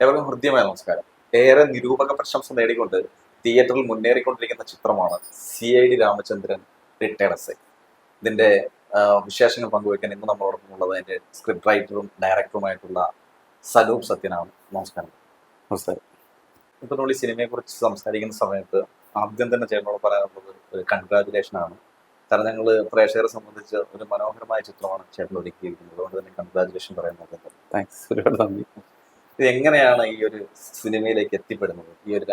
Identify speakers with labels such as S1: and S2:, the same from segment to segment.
S1: ഏവർക്കും ഹൃദ്യമായ നമസ്കാരം. ഏറെ നിരൂപക പ്രശംസ നേടിക്കൊണ്ട് തിയേറ്ററിൽ മുന്നേറിക്കൊണ്ടിരിക്കുന്ന ചിത്രമാണ് C I D Ramachandran retired S I. ഇതിന്റെ വിശേഷങ്ങൾ പങ്കുവയ്ക്കാൻ ഇന്ന് നമ്മളോടൊപ്പം ഉള്ളത് എന്റെ സ്ക്രിപ്റ്റ് റൈറ്ററും ഡയറക്ടറുമായിട്ടുള്ള സലൂപ് സത്യനാണ്. നമസ്കാരം.
S2: നമസ്കാരം.
S1: ഇപ്പൊ നമ്മൾ ഈ സിനിമയെക്കുറിച്ച് സംസാരിക്കുന്ന സമയത്ത് ആദ്യം തന്നെ ചേട്ടനോട് പറയാനുള്ളത് ഒരു കൺഗ്രാജുലേഷൻ ആണ്. കാരണം ഞങ്ങൾ പ്രേക്ഷകരെ സംബന്ധിച്ച് ഒരു മനോഹരമായ ചിത്രമാണ് ചേട്ടൻ ഒരുക്കിയിരിക്കുന്നത്. അതുകൊണ്ട് തന്നെ കൺഗ്രാജുലേഷൻ പറയുന്നത്.
S2: താങ്ക്സ് ഒരുപാട് നന്ദി.
S1: ഇത് എങ്ങനെയാണ് ഈ ഒരു സിനിമയിലേക്ക് എത്തിപ്പെടുന്നത്? ഈ ഒരു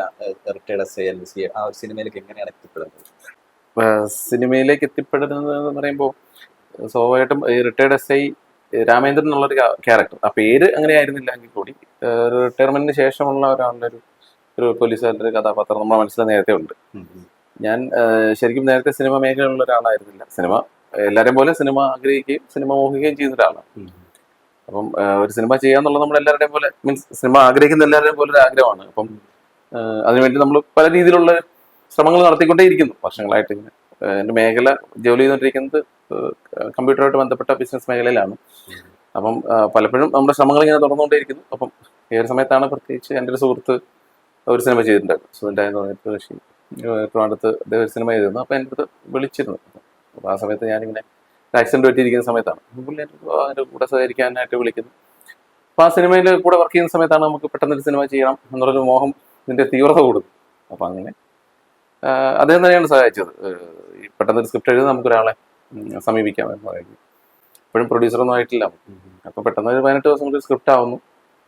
S1: റിട്ടയർഡ് എസ് എൽ സി ആ ഒരു സിനിമയിലേക്ക് എങ്ങനെയാണ് എത്തിപ്പെടുന്നത്?
S2: സിനിമയിലേക്ക് എത്തിപ്പെടുന്നത് എന്ന് പറയുമ്പോൾ സ്വാഭാവികമായിട്ടും ഈ റിട്ടയർഡ് എസ് ഐ രാമേന്ദ്രൻ എന്നുള്ളൊരു ക്യാരക്ടർ. ആ പേര് അങ്ങനെ ആയിരുന്നില്ല എങ്കിൽ കൂടി റിട്ടയർമെന്റിന് ശേഷമുള്ള ഒരാളുടെ ഒരു ഒരു പോലീസുകാരുടെ ഒരു കഥാപാത്രം നമ്മുടെ മനസ്സിൽ നേരത്തെ ഉണ്ട്. ഞാൻ ശരിക്കും നേരത്തെ സിനിമ മേഖലയിലുള്ള ഒരാളായിരുന്നില്ല. സിനിമ എല്ലാവരെയും പോലെ സിനിമ ആഗ്രഹിക്കുകയും സിനിമ മോഹിക്കുകയും ചെയ്യുന്ന ഒരാളാണ്. അപ്പം ഒരു സിനിമ ചെയ്യാന്നുള്ളത് നമ്മൾ എല്ലാവരുടെയും പോലെ മീൻസ് സിനിമ ആഗ്രഹിക്കുന്ന എല്ലാവരുടെയും പോലെ ഒരു ആഗ്രഹമാണ്. അപ്പം അതിനുവേണ്ടി നമ്മൾ പല രീതിയിലുള്ള ശ്രമങ്ങൾ നടത്തിക്കൊണ്ടേയിരിക്കുന്നു വർഷങ്ങളായിട്ട് ഇങ്ങനെ എന്റെ മേഖല ജോലി ചെയ്തുകൊണ്ടിരിക്കുന്നത് കമ്പ്യൂട്ടറുമായിട്ട് ബന്ധപ്പെട്ട ബിസിനസ് മേഖലയിലാണ്. അപ്പം പലപ്പോഴും നമ്മുടെ ശ്രമങ്ങൾ ഇങ്ങനെ തുടർന്നുകൊണ്ടേയിരിക്കുന്നു. അപ്പം ഒരു സമയത്താണ് പ്രത്യേകിച്ച് എന്റെ ഒരു സുഹൃത്ത് ഒരു സിനിമ ചെയ്തിട്ടുണ്ടായിരുന്നു സുഹൃത്തായെന്ന് പറഞ്ഞിട്ട് ഋഷി ട്രിവാൻഡ്രത്ത് അദ്ദേഹം ഒരു സിനിമ ചെയ്തിരുന്നു. അപ്പം എന്റെ അടുത്ത് വിളിച്ചിരുന്നു. അപ്പോൾ ആ സമയത്ത് ഞാനിങ്ങനെ ആക്സിഡന്റ് പറ്റിയിരിക്കുന്ന സമയത്താണ്. പുള്ളി എന്റെ കൂടെ സഹകരിക്കാനായിട്ട് വിളിക്കുന്നു. അപ്പോൾ ആ സിനിമയിൽ കൂടെ വർക്ക് ചെയ്യുന്ന സമയത്താണ് നമുക്ക് പെട്ടെന്ന് ഒരു സിനിമ ചെയ്യണം എന്നുള്ളൊരു മോഹം ഇതിന്റെ തീവ്രത കൂടുന്നു. അപ്പോൾ അങ്ങനെ അദ്ദേഹം തന്നെയാണ് സഹായിച്ചത്. ഈ പെട്ടെന്ന് ഒരു സ്ക്രിപ്റ്റ് എഴുതി നമുക്കൊരാളെ ഉം, സമീപിക്കാം എന്ന് പറയുന്നത് ഇപ്പോഴും പ്രൊഡ്യൂസറൊന്നും ആയിട്ടില്ല. അപ്പോൾ പെട്ടെന്ന് ഒരു പതിനെട്ട് ദിവസം കൊണ്ട് സ്ക്രിപ്റ്റ് ആവുന്നു.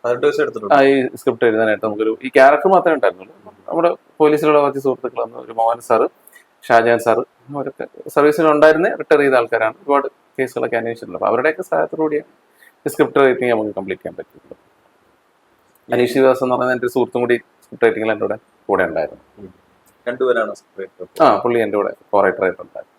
S1: പതിനെട്ട് ദിവസം എടുത്തിട്ടുണ്ട്.
S2: ആ ഈ സ്ക്രിപ്റ്റ് എഴുതാനായിട്ട് നമുക്കൊരു ഈ ക്യാരക്ടർ മാത്രമേ ഉണ്ടായിരുന്നുള്ളൂ. നമ്മുടെ പോലീസിലുള്ള കുറച്ച് സുഹൃത്തുക്കൾ വന്നു ഒരു മോഹൻ സാറ്. ഷാജാൻ സാറ് അവരൊക്കെ സർവീസിൽ ഉണ്ടായിരുന്ന റിട്ടയർ ചെയ്ത ആൾക്കാരാണ്. ഒരുപാട് കേസുകളൊക്കെ അന്വേഷിച്ചിട്ടുള്ളത്. അപ്പോൾ അവരുടെയൊക്കെ സഹായത്തോടുകൂടിയാണ് സ്ക്രിപ്റ്റ് റൈറ്റിംഗ് നമുക്ക് കംപ്ലീറ്റ് ചെയ്യാൻ പറ്റിയിട്ടുള്ളത്. അനീഷ് ശിവദാസ് എന്ന് പറയുന്ന എന്റെ സുഹൃത്തും കൂടി സ്ക്രിപ്റ്റ് റൈറ്റിംഗിൽ എന്റെ കൂടെ കൂടെ ഉണ്ടായിരുന്നു.
S1: രണ്ടുപേരാണ്.
S2: ആ പുള്ളി എന്റെ കൂടെ കോറൈറ്റർ ആയിട്ടുണ്ടായിരുന്നു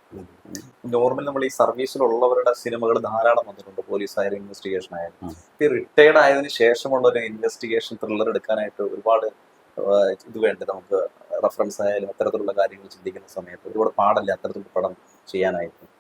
S1: നോർമൽ നമ്മൾ ഈ സർവീസിലുള്ളവരുടെ സിനിമകൾ ധാരാളം വന്നിട്ടുണ്ട്. പോലീസ് ആയാലും ഇൻവെസ്റ്റിഗേഷൻ ആയാലും. ഈ റിട്ടയർഡ് ആയതിനു ശേഷമുള്ള ഒരു ഇൻവെസ്റ്റിഗേഷൻ ത്രില്ലർ എടുക്കാനായിട്ട് ഒരുപാട് ഇത് വേണ്ടത് നമുക്ക് റെഫറൻസ് ആയാലും അത്തരത്തിലുള്ള കാര്യങ്ങൾ ചിന്തിക്കുന്ന സമയത്ത് ഒരുപാട് പാടല്ല അത്തരത്തിലുള്ള പടം ചെയ്യാനായിട്ട്?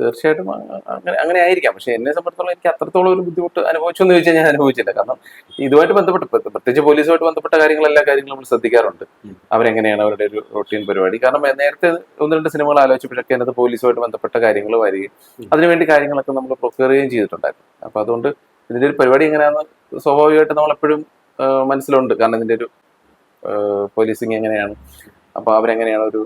S2: തീർച്ചയായിട്ടും. അങ്ങനെ അങ്ങനെ ആയിരിക്കാം. പക്ഷെ എന്നെ സംബന്ധിച്ചോളം എനിക്ക് അത്രത്തോളം ഒരു ബുദ്ധിമുട്ട് അനുഭവിച്ചു എന്ന് ചോദിച്ചാൽ ഞാൻ അനുഭവിച്ചില്ല. കാരണം ഇതുമായിട്ട് ബന്ധപ്പെട്ട് പ്ര- പ്രത്യേകിച്ച് പോലീസുമായിട്ട് ബന്ധപ്പെട്ട കാര്യങ്ങൾ എല്ലാ കാര്യങ്ങളും നമ്മൾ ശ്രദ്ധിക്കാറുണ്ട്. അവരെങ്ങനെയാണ് അവരുടെ ഒരു റൊട്ടീൻ പരിപാടി. കാരണം നേരത്തെ ഒന്ന് രണ്ട് സിനിമകൾ ആലോചിച്ചപ്പോഴൊക്കെ അതിനകത്ത് പോലീസുമായിട്ട് ബന്ധപ്പെട്ട കാര്യങ്ങൾ വരികയും. അതിനുവേണ്ടി കാര്യങ്ങളൊക്കെ നമ്മൾ പ്രൊക്യർ ചെയ്യുകയും ചെയ്തിട്ടുണ്ടായിരുന്നു. അപ്പൊ അതുകൊണ്ട് ഇതിന്റെ ഒരു പരിപാടി എങ്ങനെയാണെന്ന് സ്വാഭാവികമായിട്ട് നമ്മൾ എപ്പോഴും മനസ്സിലുണ്ട്. കാരണം ഇതിന്റെ ഒരു പോലീസിങ് എങ്ങനെയാണ്? അപ്പൊ അവരെങ്ങനെയാണ് ഒരു